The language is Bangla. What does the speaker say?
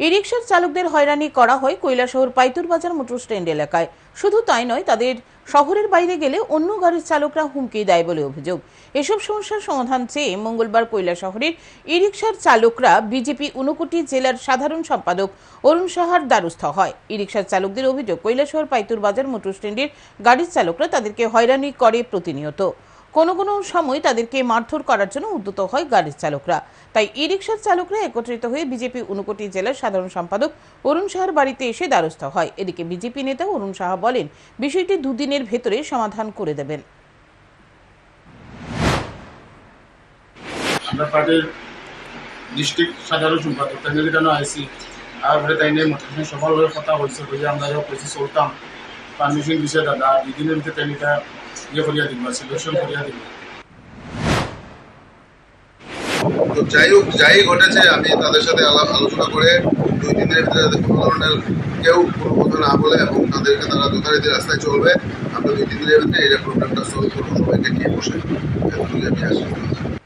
ই রিক্সার চালকদের হয়রানি করা হয় কৈলাসহর পাইতুর বাজার মোটর স্ট্যান্ড এলাকায়। শুধু তাই নয়, তাদের শহরের বাইরে গেলে অন্য গাড়ির চালকরা হুমকি দেয় বলে অভিযোগ। এসব সমস্যার সমাধান চেয়ে মঙ্গলবার কৈলাসহরের ই রিক্সার চালকরা বিজেপি ঊনকোটি জেলার সাধারণ সম্পাদক অরুণ সাহার দ্বারস্থ হয়। ই রিক্সার চালকদের অভিযোগ, কৈলাসহর পাইতুর বাজার মোটর স্ট্যান্ডের গাড়ির চালকরা তাদেরকে হয়রানি করে প্রতিনিয়ত। কোনো কোনো সময় তাদেরকে মারধর করার জন্য উদ্যত হয় গাড়ির চালকরা। তাই ই রিক্সার চালকরা একত্রিত হয়ে বিজেপি ঊনকোটি জেলার সাধারণ সম্পাদক অরুণ সাহার বাড়িতে এসে দ্বারস্থ হয়। এদিকে বিজেপি নেতা অরুণ সাহা বলেন, বিষয়টি দুদিনের ভেতরে সমাধান করে দেবেন। আমরা পার্টির ডিস্ট্রিক্ট সাধারণ সম্পাদক, তাই কেন আইসি? আর পরে তাই নিয়ে মোটিভেশন সফলভাবে কথা হয়েছে বুঝে আমরা যখন কইছি, চলতাম। পারমিশন দিছে দাদা দুই দিনের ভিতরে তাই ইয়ে করিয়া দিব সিলেকশন করিয়া দিব তো যাই হোক, যাই ঘটেছে, আমি তাদের সাথে আলোচনা করে দুই তিন দিনের ভিতরে যাতে কোনো ধরনের কেউ কোনো কথা না বলে এবং তাদেরকে তারা যথারীতি রাস্তায় চলবে। আমরা দুই তিন দিনের ভিতরে এই প্রবলেমটা সলভ করব, সবাইকে নিয়ে বসে আমি আসি